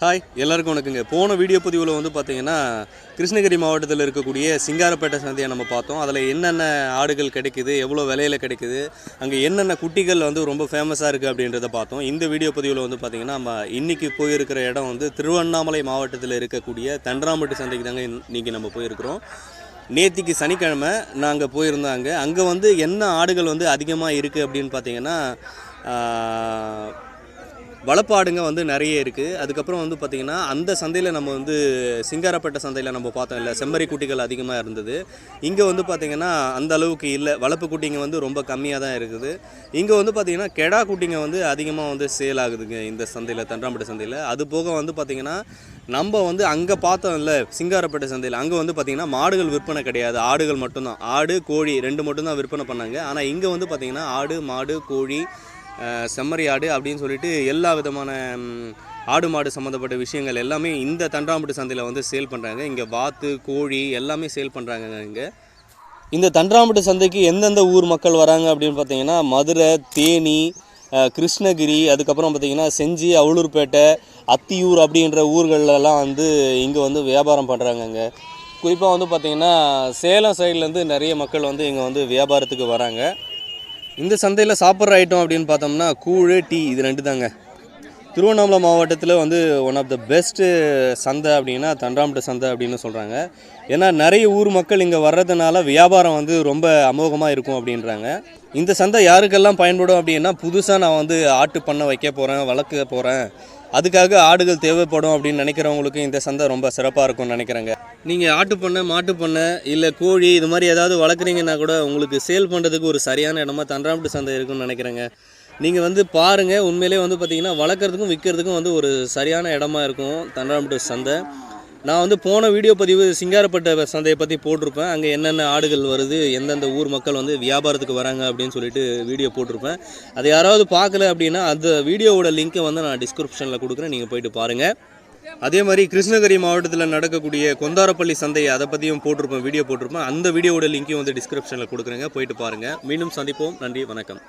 Hi எல்லாருக்கும் வணக்கங்க. போன வீடியோ பதிவில் வந்து பார்த்தீங்கன்னா கிருஷ்ணகிரி மாவட்டத்தில் இருக்கக்கூடிய சிங்காரப்பேட்டை சந்தையை நம்ம பார்த்தோம். அதில் என்னென்ன ஆடுகள் கிடைக்குது எவ்வளோ விலையில் கிடைக்குது அங்கே என்னென்ன குட்டிகள் வந்து ரொம்ப ஃபேமஸாக இருக்குது அப்படின்றத பார்த்தோம். இந்த வீடியோ பதிவில் வந்து பார்த்தீங்கன்னா நம்ம இன்றைக்கி போயிருக்கிற இடம் வந்து திருவண்ணாமலை மாவட்டத்தில் இருக்கக்கூடிய தண்டராம்பட்டு சந்தைக்கு தாங்க இன்றைக்கி நம்ம போயிருக்கிறோம். நேத்திக்கு சனிக்கிழமை நாங்கள் போயிருந்தாங்க அங்கே. வந்து என்ன ஆடுகள் வந்து அதிகமாக இருக்குது அப்படின்னு பார்த்தீங்கன்னா வளப்பாடுங்க வந்து நிறைய இருக்குது அதுக்கப்புறம் வந்து பார்த்திங்கன்னா அந்த சந்தையில் நம்ம வந்து சிங்காரப்பேட்டை சந்தையில் நம்ம பார்த்தோம் இல்லை செம்மறி குட்டிகள் அதிகமாக இருந்தது. இங்கே வந்து பார்த்திங்கன்னா அந்த அளவுக்கு இல்லை. வளர்ப்பு குட்டிங்க வந்து ரொம்ப கம்மியாக தான் இருக்குது. இங்கே வந்து பார்த்திங்கன்னா கெடா குட்டிங்க வந்து அதிகமாக வந்து சேல் ஆகுதுங்க இந்த சந்தையில் தண்டராம்பேட்டை சந்தையில். அது போக வந்து பார்த்திங்கன்னா நம்ம வந்து அங்கே பார்த்தோம் இல்லை சிங்காரப்பேட்டை சந்தையில் அங்கே வந்து பார்த்திங்கன்னா மாடுகள் விற்பனை கிடையாது. ஆடுகள் மட்டும்தான். ஆடு கோழி ரெண்டு மட்டும்தான் விற்பனை பண்ணாங்க. ஆனால் இங்கே வந்து பார்த்திங்கன்னா ஆடு மாடு கோழி செம்மறி ஆடு அப்படின்னு சொல்லிட்டு எல்லா விதமான ஆடு மாடு சம்மந்தப்பட்ட விஷயங்கள் எல்லாமே இந்த தண்டராம்பட்டு சந்தையில் வந்து சேல் பண்ணுறாங்க இங்கே வாத்து கோழி எல்லாமே சேல் பண்ணுறாங்க இங்கே. இந்த தண்டராம்பட்டு சந்தைக்கு எந்தெந்த ஊர் மக்கள் வராங்க அப்படின்னு பார்த்தீங்கன்னா மதுரை தேனி கிருஷ்ணகிரி அதுக்கப்புறம் பார்த்தீங்கன்னா செஞ்சி அவலூர்பேட்டை அத்தியூர் அப்படின்ற ஊர்களெல்லாம் வந்து இங்கே வந்து வியாபாரம் பண்ணுறாங்க இங்கே குறிப்பாக வந்து பார்த்திங்கன்னா சேலம் சைட்லேருந்து நிறைய மக்கள் வந்து இங்கே வந்து வியாபாரத்துக்கு வராங்க. இந்த சந்தையில் சாப்பிட்ற ஐட்டம் அப்படின்னு பார்த்தோம்னா கூழ் டீ இது ரெண்டு தாங்க திருவண்ணாமலை மாவட்டத்தில் வந்து ஒன் ஆஃப் த பெஸ்ட்டு சந்தை அப்படின்னா தண்டாம்பட்டு சந்தை அப்படின்னு சொல்கிறாங்க ஏன்னா நிறைய ஊர் மக்கள் இங்கே வர்றதுனால வியாபாரம் வந்து ரொம்ப அமோகமாக இருக்கும் அப்படின்றாங்க. இந்த சந்தை யாருக்கெல்லாம் பயன்படும் அப்படின்னா புதுசாக நான் வந்து ஆட்டு பண்ண வைக்க போகிறேன் வளர்க்க போகிறேன் அதுக்காக ஆடுகள் தேவைப்படும் அப்படின்னு நினைக்கிறவங்களுக்கு இந்த சந்தை ரொம்ப சிறப்பாக இருக்கும்னு நினைக்கிறேங்க. நீங்கள் ஆட்டு பண்ணை மாட்டு பண்ணை இல்லை கோழி இது மாதிரி ஏதாவது வளர்க்குறீங்கன்னா கூட உங்களுக்கு சேல் பண்ணுறதுக்கு ஒரு சரியான இடமா தன்றாம்பட்டு சந்தை இருக்குன்னு நினைக்கிறேங்க. நீங்கள் வந்து பாருங்கள் உண்மையிலே வந்து பார்த்தீங்கன்னா வளர்க்குறதுக்கும் விற்கிறதுக்கும் வந்து ஒரு சரியான இடமா இருக்கும் தண்டராம்பட்டு சந்தை. நான் வந்து போன வீடியோ பதிவு சிங்காரப்பட்ட சந்தையை பற்றி போட்டிருப்பேன். அங்கே என்னென்ன ஆடுகள் வருது எந்தெந்த ஊர் மக்கள் வந்து வியாபாரத்துக்கு வராங்க அப்படின்னு சொல்லிட்டு வீடியோ போட்டிருப்பேன். அதை யாராவது பார்க்கல அப்படின்னா அந்த வீடியோவோட லிங்க்கை வந்து நான் டிஸ்கிரிப்ஷனில் கொடுக்குறேன். நீங்கள் போயிட்டு பாருங்கள் அதே மாதிரி கிருஷ்ணகிரி மாவட்டத்தில் நடக்கக்கூடிய கொந்தாரப்பள்ளி சந்தை அதை பற்றியும் போட்டிருப்பேன் வீடியோ போட்டிருப்பேன். அந்த வீடியோவோட லிங்க்கையும் வந்து டிஸ்கிரிப்ஷனில் கொடுக்குறேங்க. போயிட்டு பாருங்கள் மீண்டும் சந்திப்போம். நன்றி வணக்கம்.